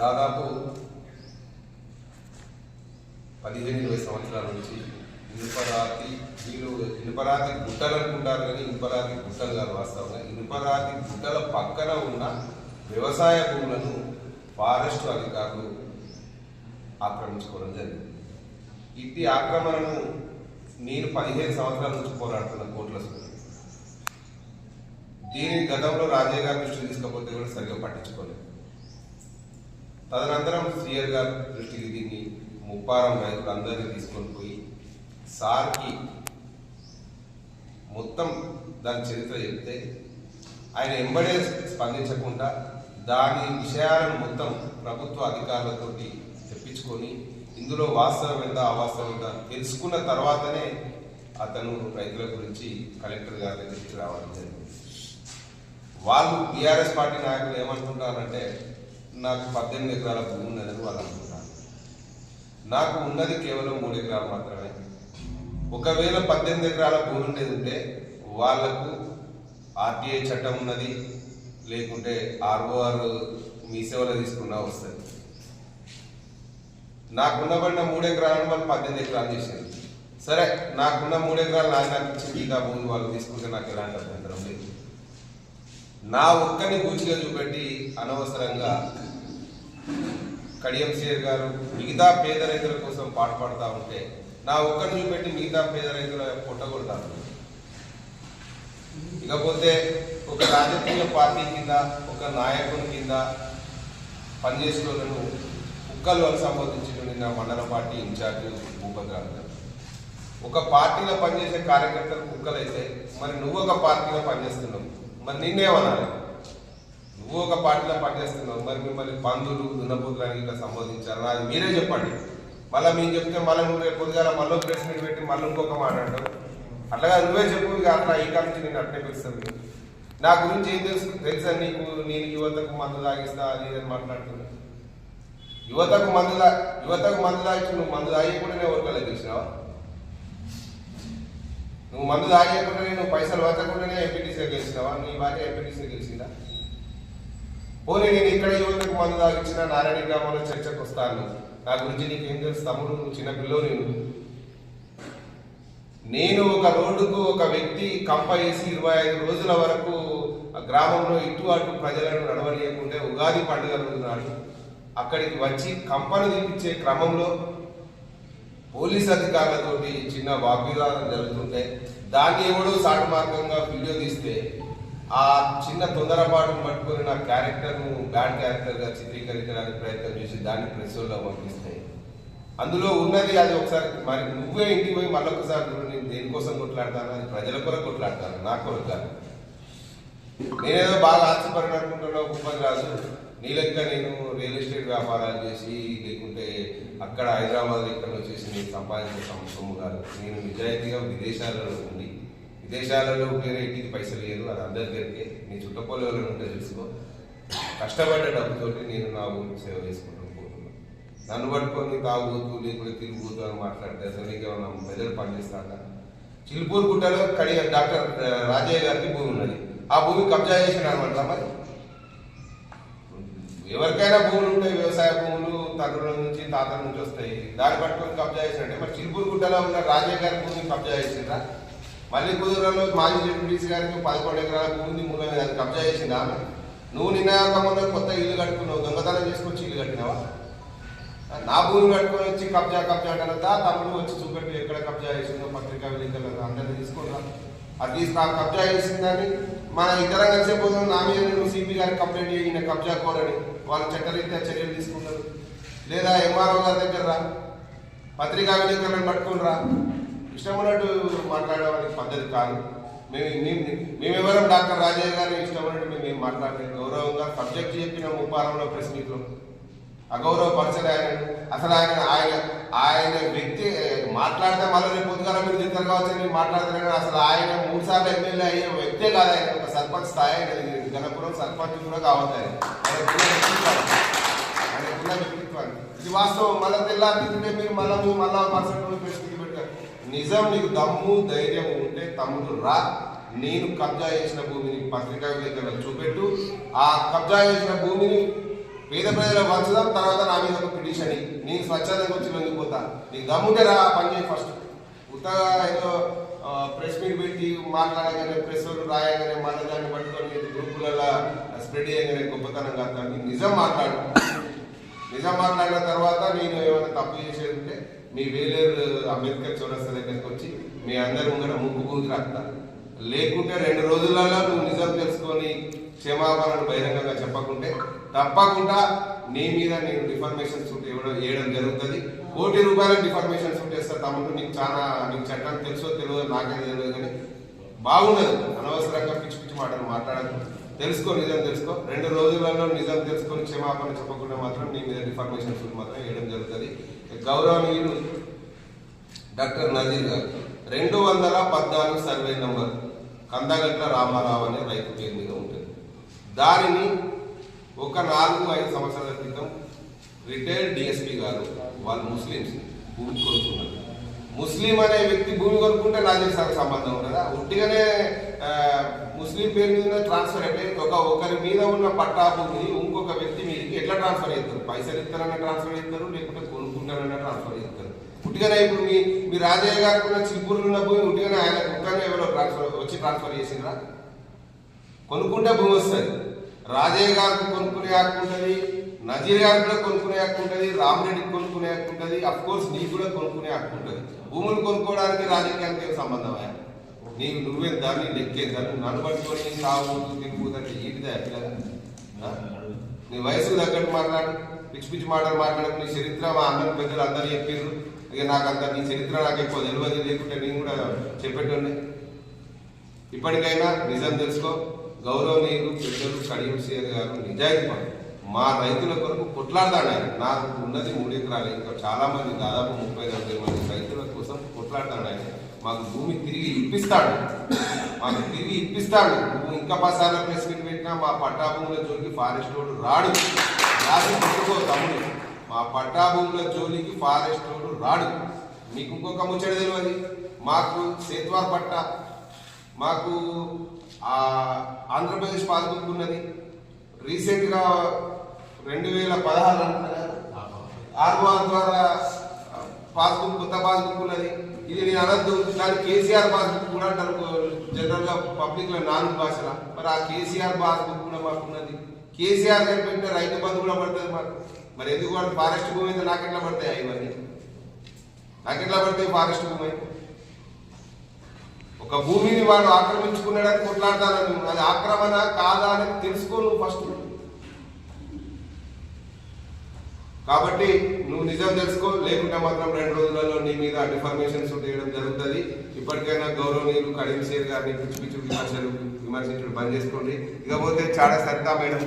దాదాపు పదిహేను ఇరవై సంవత్సరాల నుంచి ఇనుపరాతి వీళ్ళు ఇనుపరాతి గుట్టలు అనుకుంటారు కానీ ఇనుపరాతి గుట్టలు కాదు వాస్తవంగా. ఇనుపరాతి గుట్టల పక్కన ఉన్న వ్యవసాయ భూములను ఫారెస్ట్ అధికారులు ఆక్రమించుకోవడం జరిగింది. ఇట్టి ఆక్రమణను నేను పదిహేను సంవత్సరాల నుంచి పోరాడుతున్న కోట్ల సుమతి. దీనిని గతంలో రాజయ్య గారి దృష్టికి తీసుకపోతే కూడా సరిగ్గా పట్టించుకోలేదు. తదనంతరం సీఆర్ గారి దృష్టికి దీన్ని ముప్పారం రైతులందరినీ తీసుకొని పోయి సార్కి మొత్తం దాని చరిత్ర చెప్తే ఆయన ఎంబడే స్పందించకుండా దాని విషయాలను మొత్తం ప్రభుత్వ అధికారులతోటి తెప్పించుకొని ఇందులో వాస్తవం ఎంత అవాస్తవం ఎంత తెలుసుకున్న తర్వాతనే అతను రైతుల గురించి కలెక్టర్ గారి దగ్గరికి రావడం జరిగింది. వాళ్ళు బీఆర్ఎస్ పార్టీ నాయకులు ఏమనుకుంటారంటే నాకు పద్దెనిమిది ఎకరాల భూమి ఉన్నదని వాళ్ళు అనుకుంటారు. నాకు ఉన్నది కేవలం మూడు ఎకరాలు మాత్రమే. ఒకవేళ పద్దెనిమిది ఎకరాల భూమి ఉండేది ఉంటే వాళ్ళకు ఆర్టీఐ చట్టం ఉన్నది లేకుంటే ఆర్ఓఆర్ మీ సేవలో తీసుకున్నా వస్తుంది. నాకున్నబడిన మూడు ఎకరాలను వాళ్ళు పద్దెనిమిది ఎకరాలు చేసింది సరే నాకున్న మూడు ఎకరాలు నాకు నాకు భూమి వాళ్ళు తీసుకుంటే నాకు ఎలాంటి అభ్యంతరం లేదు. నా ఒక్కని పూచిగా చూపెట్టి అనవసరంగా కడియం సేర్ గారు మిగతా పేద రైతుల కోసం పాటుపడతా ఉంటే నా ఒక్కరిని చూపెట్టి మిగతా పేద రైతుల కొట్టగొడతాను ఇకపోతే ఒక రాజకీయ పార్టీ కింద ఒక నాయకుని కింద పనిచేసేటోళ్ళను కుక్కలు అని సంబోధించిన నిన్న మండల పార్టీ ఇన్ఛార్జ్ భూపతిరాజు గారు ఒక పార్టీలో పనిచేసే కార్యకర్తలు కుక్కలైతే మరి నువ్వు ఒక పార్టీలో పనిచేస్తున్నావు. మరి నిన్నేమనాలి ఒక పార్టీలో పనిచేస్తున్నాం మరి మిమ్మల్ని పందులు దున్నపోతులని ఇట్లా సంబోధించారు. అది మీరే చెప్పండి. మళ్ళీ మేము చెప్తే మళ్ళీ నువ్వు రేపు పొద్దుగాల మళ్ళీ ప్రెస్ మీట్ పెట్టి మళ్ళీ ఇంకొక మాట అంటావు. అట్లాగా నువ్వే చెప్పు ఇక అట్లా ఈ కాలం నుంచి నేను అట్లే పిలుస్తాను. నా గురించి ఏం తెలుసు? తెలుసా నీకు? నేను యువతకు మందు తాగిస్తా అది అని మాట్లాడుతున్నా. యువతకు మందు యువతకు మందు తాగించి నువ్వు మందు తాగకుండానే ఓట్లలో తెలిసినావా నువ్వు మందు తాగకుండానే నువ్వు పైసలు వచ్చకుండానే ఎంపీటీసీ గెలిచినావా? నీ భార్య ఎంపీటీసీ గెలిచిందా? పోనీ నేను ఇక్కడ యువతకు మందు తాగించిన నారాయణ గ్రామంలో చర్చకు వస్తాను. నా గురించి నీకేం తెలుసు తమ్ముడు? నువ్వు చిన్న పిల్లో నేను నేను ఒక రోడ్డుకు ఒక వ్యక్తి కంప వేసి ఇరవై ఐదు రోజుల వరకు గ్రామంలో ఇటు అటు ప్రజలను నడవనీయకుంటే ఉగాది పండుగ రోజు నాడు అక్కడికి వచ్చి కంపను తీపించే క్రమంలో పోలీస్ అధికారులతోటి చిన్న వాగ్వివాదం జరుగుతుంటే దాన్ని ఎవడో సాటు మార్గంగా వీడియో తీస్తే ఆ చిన్న తొందరపాటును పట్టుకొని నా క్యారెక్టర్ను బ్యాడ్ క్యారెక్టర్గా చిత్రీకరించడానికి ప్రయత్నం చేసి దాన్ని ప్రెస్ పంపిస్తాయి అందులో ఉన్నది అది ఒకసారి మరి నువ్వే ఇంటికి పోయి మళ్ళొకసారి నేను దేనికోసం కొట్లాడతాను? అది ప్రజల కొరకు కొట్లాడతాను నా కొరకు కాదు. నేనేదో బాగా ఆశపడిన అనుకుంటున్నావు కుప్పని రాజు. నీ లెక్క నేను రియల్ ఎస్టేట్ వ్యాపారాలు చేసి లేకుంటే అక్కడ హైదరాబాద్ ఇక్కడ వచ్చేసి నేను సంపాదించే సొమ్ము- కాదు. నేను నిజాయితీగా విదేశాలలో ఉండి విదేశాలలో వేరే ఇంటికి పైసలు లేదు అది అందరి దగ్గరికి. నీ చుట్టపోలే వాళ్ళు ఉంటే తెలుసుకో. కష్టపడ్డ డబ్బుతోటి నేను నా ఊరికి సేవ చేసుకుంటాను పోతున్నాను నన్ను పట్టుకొని తాగుతూ లేకుండా తిరుగుతూ అని మాట్లాడితే అసలు నీకేమన్నా ప్రజలు పనిచేస్తాక చిలుపూరు గుట్టలో కడియ డాక్టర్ రాజయ్య గారికి భూమి ఉన్నది. ఆ భూమి కబ్జా చేసిన అనమాట మరి. ఎవరికైనా భూములు ఉంటాయి వ్యవసాయ భూములు తండ్రుల నుంచి తాతల నుంచి వస్తాయి. దాన్ని పట్టుకొని కబ్జా చేసినట్టే. మరి చిలుపూరు గుట్టలో ఉన్న రాజయ్య గారి భూమిని కబ్జా చేసిండ్రా? మళ్ళీ కుదురులో మాజీ జడ్పీటీసీ గారికి పదకొండు ఎకరాల భూమిని మూల మీద అది కబ్జా చేసిందా? ఆమె? నువ్వు నిన్న కాకుండా కొత్త ఇల్లు కట్టుకున్నావు దొంగతనం చేసుకొచ్చి ఇల్లు కట్టినావా? నా భూమి కట్టుకొని వచ్చి కబ్జా కబ్జా అంటారా తమ్ముడు వచ్చి చూపెట్టి ఎక్కడ కబ్జా చేసిందో పత్రికా విలేకరులు అందరినీ తీసుకున్నా అది తీసుకు కబ్జా చేసిందని మన ఇద్దరం కలిసే పోతున్న నా మీద నువ్వు సిపి గారికి కంప్లైంట్ చేయి కబ్జా కోరని. వాళ్ళు చట్టరీత్యా చర్యలు తీసుకుంటారు. లేదా ఎంఆర్ఓ గారి దగ్గర రా. పత్రికా విలేకరులను పట్టుకుని రా. ఇష్టం మాట్లాడడానికి పద్ధతి కాదు. మేము మేమెవరం డాక్టర్ రాజయ్య గారు ఇష్టమైనట్టు మేము మేము మాట్లాడలేదు గౌరవంగా సబ్జెక్ట్ చెప్పిన ముప్పారంలో ప్రెస్ మీట్లో. అగౌరవపరచలే ఆయన అసలు ఆయన ఆయన ఆయన వ్యక్తి మాట్లాడితే మళ్ళీ రేపు పొద్దుగా మీరు తింటారు కావచ్చు నేను మాట్లాడతాను కానీ అసలు ఆయన మూడు సార్లు ఎమ్మెల్యే అయ్యే వ్యక్తే కాదు ఆయన. ఒక సర్పంచ్ స్థాయి ఆయన గణపురం సర్పంచ్ కూడా కావచ్చు ఆయన. వ్యక్తిత్వాన్ని. ఇది వాస్తవం. మళ్ళీ తెల్లారి మీరు మళ్ళీ మీరు మళ్ళీ పర్సెంట్ పరిస్థితి నిజం నీకు దమ్ము ధైర్యం ఉంటే తమ్ముడు రా. నేను కబ్జా చేసిన భూమిని పత్రికా విలేకరులకు చూపెట్టు. ఆ కబ్జా చేసిన భూమిని పేద ప్రజల పంచుదాం తర్వాత నా మీద ఒక పిటిషన్ నేను స్వచ్ఛందంగా వచ్చి లొంగిపోతా నీకు దమ్ముంటే రా పని చేయి ఫస్ట్ ఉత్తగా ఏదో ప్రెస్ మీట్ పెట్టి మాట్లాడగానే ప్రెస్ రాయగానే మళ్ళీ దాన్ని పట్టుకొని గ్రూపులలో స్ప్రెడ్ చేయగానే గొప్పతనం కాదు. నిజం మాట్లాడు. నిజం మాట్లాడిన తర్వాత నేను ఏమైనా తప్పు చేసేది ఉంటే మీ వేలేరు అంబేద్కర్ చౌరస్తా దగ్గరికి వచ్చి మీ అందరి ముందర ముక్కు బూది రాస్తా లేకుంటే రెండు రోజులలో నువ్వు నిజం తెలుసుకొని క్షమాపణను బహిరంగంగా చెప్పకుంటే తప్పకుండా నీ మీద నేను డిఫర్మేషన్ సూట్ ఇవ్వడం వేయడం జరుగుతుంది. కోటి రూపాయల డిఫర్మేషన్ సూట్ వేస్తా తమ్ముడు నీకు చాలా నీకు చట్టం తెలుసో తెలియదు నాకే తెలియదు కానీ బాగుండదు. అనవసరంగా పిచ్చి పిచ్చి మాటలు మాట్లాడదు తెలుసుకో నిజం తెలుసుకో. రెండు రోజులలో నిజం తెలుసుకొని క్షమాపణ చెప్పకుండా మాత్రం నీ మీద డిఫర్మేషన్ సూట్ మాత్రం వేయడం జరుగుతుంది. గౌరవనీయులు డాక్టర్ నజీర్ గారు రెండు వందల పద్నాలుగు సర్వే నంబర్ కందగట్ల రామారావు అనే రైతు పేరు మీద ఉంటుంది. దానిని ఒక నాలుగు ఐదు సంవత్సరాల క్రితం రిటైర్డ్ డిఎస్పీ గారు వాళ్ళు ముస్లిమ్స్ భూమి కొనుక్కున్నారు. ముస్లిం అనే వ్యక్తి భూమి కొనుక్కుంటే రాజస్థాన్ సంబంధం ఉండదా? ఉట్టిగానే ముస్లిం పేరు మీద ట్రాన్స్ఫర్ అంటే ఒక ఒకరి మీద ఉన్న పట్టా భూమిని ఇంకొక వ్యక్తి మీదకి ఎట్లా ట్రాన్స్ఫర్ చేస్తారు? పైసలు ఇస్తారన్న ట్రాన్స్ఫర్ చేస్తారు లేకుంటే కొనుక్కుంటారన్న ట్రాన్స్ఫర్ చేస్తారు. పుట్టిగానే ఇప్పుడు మీ మీ రాజయ్య గారు చిలుపూరులో ఉన్న భూమి ఉట్టిగానే ఆయన కుక్కనే ఎవరో ట్రాన్స్ఫర్ వచ్చి ట్రాన్స్ఫర్ చేసిండ్రా? కొనుక్కుంటే భూమి వస్తుంది. రాజయ్య గారికి కొనుక్కునే హక్కు ఉంటుంది నజీర్ గారు కూడా కొనుక్కునే హక్కు ఉంటుంది రామరెడ్డికి కొనుక్కునే హక్కు ఉంటుంది అఫ్ కోర్స్ నీకు కూడా కొనుక్కునే హక్కు ఉంటుంది. భూములు కొనుక్కోవడానికి రాజకీయానికి ఏం సంబంధం అయ్యా నీకు నువ్వే దాన్ని లెక్కేదాన్ని నన్ను సాగు తిరుగుతుంటే ఏంటిదా పిల్లగా నీ వయసు తగ్గట్టు మాట్లాడు. పిచ్చి పిచ్చి మాటలు మాట్లాడు నీ చరిత్ర మా అందరి పెద్దలు అందరూ చెప్పారు ఇక నాకు అంత నీ చరిత్ర నాకు ఎక్కువ తెలియదు లేకుంటే నేను కూడా చెప్పేటండి ఇప్పటికైనా నిజం తెలుసుకో గౌరవనీయులు పెద్దలు కడియం సీఎం గారు నిజాయితీ పని మా రైతుల కొరకు కొట్లాడతాడు ఆయన నాకు ఉన్నది మూడు ఎకరాలు ఇంకా చాలా మంది దాదాపు ముప్పై నలభై మంది రైతుల కోసం కొట్లాడతాడు ఆయన మాకు భూమి తిరిగి ఇప్పిస్తాడు. మాకు తిరిగి ఇప్పిస్తాడు. నువ్వు ఇంకా పసాల ప్రెస్ పెట్టినా మా పట్టా భూముల జోలికి ఫారెస్ట్ రోడ్డు రాడు. రాసి ఇంకో తమ్ముడు. మా పట్టా భూముల జోలికి ఫారెస్ట్ రోడ్డు రాడు. మీకు ఇంకొక ముచ్చట తెలియదు మాకు సేత్వార్ పట్టా మాకు ఆంధ్రప్రదేశ్ పాస్బుక్ ఉన్నది. రీసెంట్గా రెండు వేల పదహారు ఆర్ఓఆర్ ద్వారా పాస్బుక్ కొత్త పాస్బుక్ ఉన్నది. ఇది నేను అనద్దు. దాని కేసీఆర్ పాస్బుక్ కూడా అంటారు. జనరల్గా పబ్లిక్లో నాలుగు భాషల. మరి ఆ కేసీఆర్ పాస్బుక్ కూడా మాకు ఉన్నది. కేసీఆర్ గారు పెట్టిన రైతు బంధు కూడా పడుతుంది మాకు. మరి ఎందుకు వాడు ఫారెస్ట్ భూమి అయితే నాకెట్లా పడతాయి ఇవన్నీ? నాకెట్లా పడతాయి ఫారెస్ట్ భూమి? ఒక భూమిని వాడు ఆక్రమించుకున్నాడని కొట్లాడతాను అది ఆక్రమణ కాదా అని తెలుసుకో నువ్వు ఫస్ట్. కాబట్టి నువ్వు నిజం తెలుసుకో లేకుంటే మాత్రం రెండు రోజులలో నీ మీద డిఫర్మేషన్స్ చేయడం జరుగుతుంది. ఇప్పటికైనా గౌరవనీయులు కడియం షేర్ గారిని పిచ్చి పిచ్చి విమర్శలు విమర్శించడం బంద్ చేసుకోండి. ఇకపోతే చాడ సరితా మేడం.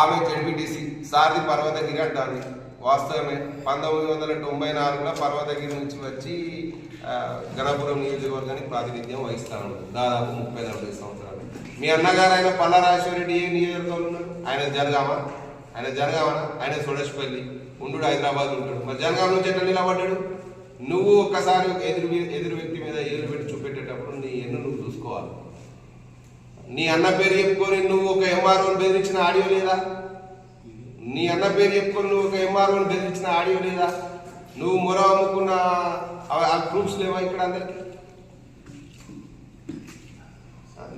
ఆమె జడ్పీటీసీ సారథి పర్వతగిరి అంటారు. వాస్తవమే పంతొమ్మిది వందల తొంభై నాలుగులో పర్వతగిరి నుంచి వచ్చి గణపురం నియోజకవర్గానికి ప్రాతినిధ్యం వహిస్తాను దాదాపు ముప్పై నలభై సంవత్సరాలు. మీ అన్నగారు ఆయన పల్లారాజేశ్వరరెడ్డి ఏ నియోజకవర్గంలో? ఉన్నారు ఆయన జనగామ. ఆయన జనగామన ఆయన సోడేశ్పల్లి. ఉండు హైదరాబాద్ ఉంటాడు. మరి జనగామ నుంచి ఎట్లా నిలబడ్డాడు? నువ్వు ఒక్కసారి ఎదురు ఎదురు వ్యక్తి మీద ఏలు పెట్టి చూపెట్టేటప్పుడు నీ ఎన్ను తీసుకోవాలి. నీ అన్న పేరు చెప్పుకొని నువ్వు ఒక ఎంఆర్ఓని బెదిరించిన ఆడియో లేదా? నీ అన్న పేరు చెప్పుకొని నువ్వు ఒక ఎంఆర్ఓని బెదిరించిన ఆడియో లేదా? నువ్వు మొర అమ్ముకున్న ఆ- ఆ ప్రూఫ్స్ లేవా ఇక్కడ అందరికి?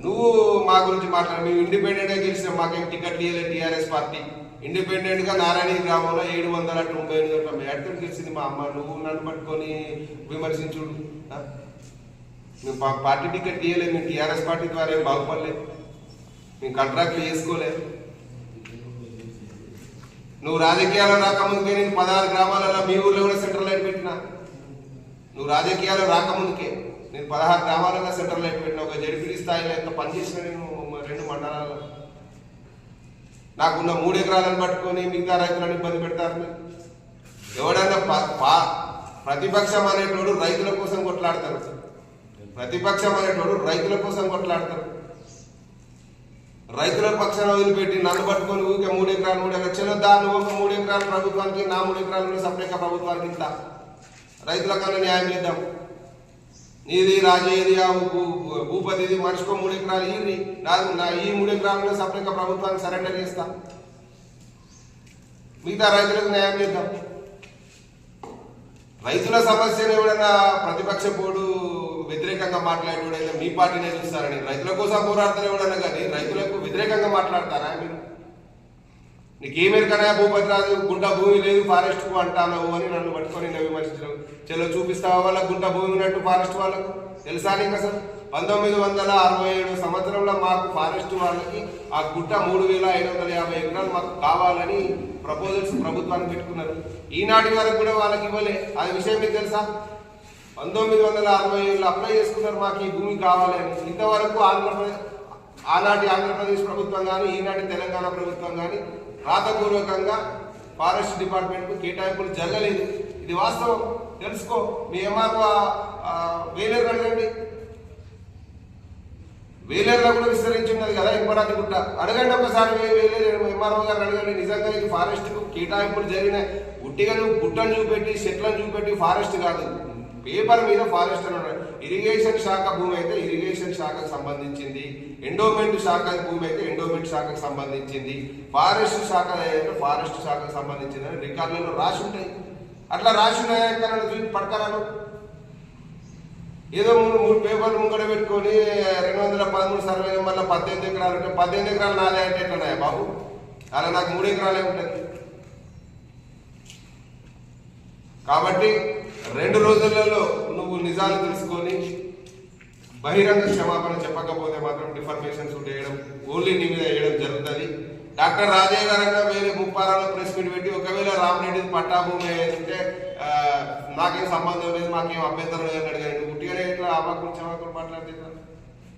నువ్వు మా గురించి మాట్లాడు. మేము ఇండిపెండెంట్గా గెలిచినాం మాకేం టికెట్ ఇవ్వలేదు టీఆర్ఎస్ పార్టీ. ఇండిపెండెంట్గా నారాయణ గ్రామంలో ఏడు వందల తొంభై ఎనిమిది ఓట్ల గెలిచింది మా అమ్మ. నువ్వు నన్ను పట్టుకొని విమర్శించుడు. మేము మాకు పార్టీ టికెట్ ఇవ్వలేదు మేము టీఆర్ఎస్ పార్టీ ద్వారా ఏం బాగుపడలేదు. మేము కాంట్రాక్ట్లు చేసుకోలేదు. నువ్వు రాజకీయాల్లో రాకముందుకే నేను పదహారు గ్రామాలలో మీ ఊర్లో కూడా సెంట్రల్ లైట్ పెట్టినా. నువ్వు రాజకీయాల్లో రాకముందుకే నేను పదహారు గ్రామాలలో సెంట్రల్ లైట్ పెట్టిన. ఒక జడిపిడి స్థాయిలో ఎంత పనిచేసిన నేను రెండు మండలాల్లో. నాకున్న మూడు ఎకరాలను పట్టుకొని మిగతా రైతులను ఇబ్బంది పెడతారు ఎవడన్నా పా- ప్రతిపక్షం అనేటోడు రైతుల కోసం కొట్లాడతారు. ప్రతిపక్షం అనేటోడు రైతుల కోసం కొట్లాడతారు రైతుల పక్షాన వదిలిపెట్టి నన్ను పట్టుకొని ఊరికే మూడు ఎకరాలు మూడు ఎకరాలు చిన్న దాన్ని ఒక మూడు ఎకరాలు ప్రభుత్వానికి నా మూడు ఎకరాలు కూడా సపరేట్గా ప్రభుత్వానికి ఇస్తా. రైతుల కన్నా న్యాయం చేద్దాం. నీది రాజేది భూపతిది మనిషికో మూడు ఎకరాలు ఈ నాకు నా ఈ మూడు ఎకరాలను సపరేట్గా ప్రభుత్వానికి సరెండర్ చేస్తా. మిగతా రైతులకు న్యాయం చేద్దాం. రైతుల సమస్యను ఎవడన్నా ప్రతిపక్ష బోర్డు వ్యతిరేకంగా మాట్లాడేవాడైనా మీ పార్టీనే చూస్తారని. రైతుల కోసం పోరాడతారు ఎవడన్నా కానీ రైతులకు వ్యతిరేకంగా మాట్లాడతారా మీరు? నీకేమెరకనా భూపతి రాదు గుంట భూమి లేదు ఫారెస్ట్కు అంటాను అని నన్ను పట్టుకొని నవ్వి విమర్శించడం. చెల్లో చూపిస్తావా వాళ్ళకు గుంట భూమి ఉన్నట్టు ఫారెస్ట్ వాళ్ళకు? తెలుసా నీకు అసలు? పంతొమ్మిది వందల అరవై ఏడు సంవత్సరంలో మాకు ఫారెస్ట్ వాళ్ళకి ఆ గుట్ట మూడు వేల ఐదు వందల యాభై ఎకరాలు మాకు కావాలని ప్రపోజల్స్ ప్రభుత్వానికి పెట్టుకున్నారు. ఈనాటి వరకు కూడా వాళ్ళకి ఇవ్వలే. అది విషయం మీకు తెలుసా? పంతొమ్మిది వందల అరవై ఏళ్ళు అప్లై చేసుకున్నారు మాకు ఈ భూమి కావాలి అని ఇంతవరకు ఆంధ్రప్రదేశ్ ఆనాటి ఆంధ్రప్రదేశ్ ప్రభుత్వం కానీ ఈనాటి తెలంగాణ ప్రభుత్వం కానీ రాతపూర్వకంగా ఫారెస్ట్ డిపార్ట్మెంట్కు కేటాయింపులు జరగలేదు. ఇది వాస్తవం. తెలుసుకో. మీ ఏమాకు వేలేరు అడగండి. వేలేరులో కూడా విస్తరించి ఉన్నది కదా ఇంపరాతి గుట్ట. అడగండి ఒకసారి వేలేరు ఎంఆర్ఓ గారు అడగండి. నిజంగా ఇది ఫారెస్ట్కు కేటాయింపులు జరిగినాయి. గుట్టిగా నువ్వు గుట్టను చూపెట్టి చెట్లను చూపెట్టి ఫారెస్ట్ కాదు. పేపర్ మీద ఫారెస్ట్ అని ఇరిగేషన్ శాఖ భూమి అయితే ఇరిగేషన్ శాఖకు సంబంధించింది. ఎండోమెంట్ శాఖ భూమి అయితే ఎండోమెంట్ శాఖకు సంబంధించింది. ఫారెస్ట్ శాఖ అయితే ఫారెస్ట్ శాఖకు సంబంధించింది అని రికార్డులలో రాసి ఉంటాయి. అట్లా రాసి ఉన్నాయా ఎక్కడైనా చూసి పడతారాను ఏదో మూడు మూడు పేపర్లు ముంగడ పెట్టుకొని రెండు వందల పదమూడు సర్వే నెంబర్ల పద్దెనిమిది ఎకరాలు ఉంటే పద్దెనిమిది ఎకరాలు నాదే అంటే ఎట్లున్నాయా బాబు? అలా నాకు మూడు ఎకరాలే ఉంటుంది. కాబట్టి రెండు రోజులలో నువ్వు నిజాలు తెలుసుకొని బహిరంగ క్షమాపణ చెప్పకపోతే మాత్రం డిఫర్మేషన్ సూట్ వేయడం ఓన్లీ నీ మీద వేయడం జరుగుతుంది. డాక్టర్ రాజయ్య గారంగా వేరే ముప్పారాలో ప్రెస్ మీట్ పెట్టి ఒకవేళ రామరెడ్డి పట్టాభూమి భూమి ఉంటే నాకేం సంబంధం లేదు మాకేం అభ్యంతరం లేదని అని అడిగారు ఉట్టిగానే ఇట్లా అమ్మకుడు చెమకుడు మాట్లాడుతున్నారు